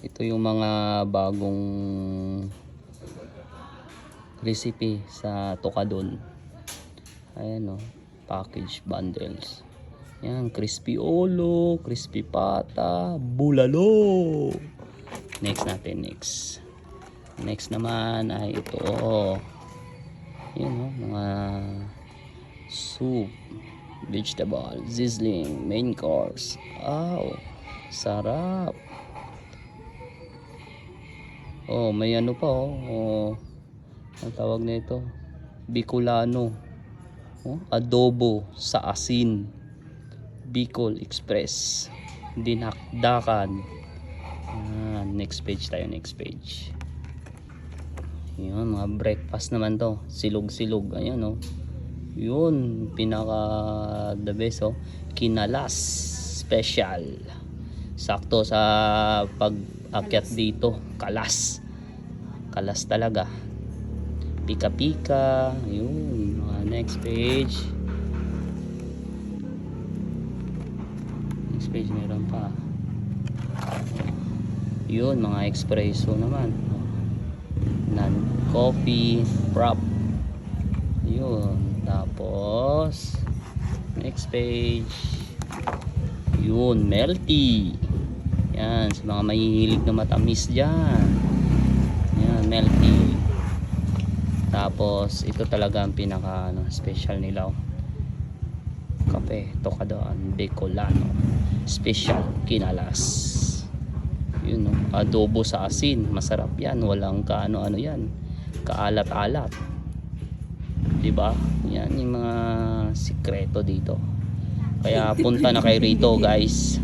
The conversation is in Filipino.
Ito yung mga bagong recipe sa Tokadon. Ayan o, package bundles. Yan, crispy olo, crispy pata, bulalo. Next natin, next. Next naman ay ito. Yan o, mga soup, vegetable, sizzling, main course. Aw, sarap. Oh, may ano pa oh. oh ang tawag na ito? Bicolano. Oh, adobo sa asin. Bicol Express. Dinakdakan. Ah, next page tayo, next page. Yun, mga breakfast naman to. Silog-silog. Ayan, oh. Yun, pinaka the best, oh. Kinalas special. Sakto sa pag-akyat dito. Kalas. Kalas talaga. Pika-pika. Yun, mga next page. Next page meron pa. Yun, mga espresso naman. Non-coffee, prop. Yun. Tapos, next page. Yun, melty. Yan, sa mga mahihilig na matamis dyan. Yan, melty. Tapos, ito talaga ang pinaka ano, special nila. oh. Kape, Tokadon, Bicolano. Special, kinalas. Yun, no? adobo sa asin. Masarap yan. Walang kaano-ano yan. Kaalat-alat. 'Di ba? Yan yung mga sikreto dito. Kaya punta na kayo rito, guys.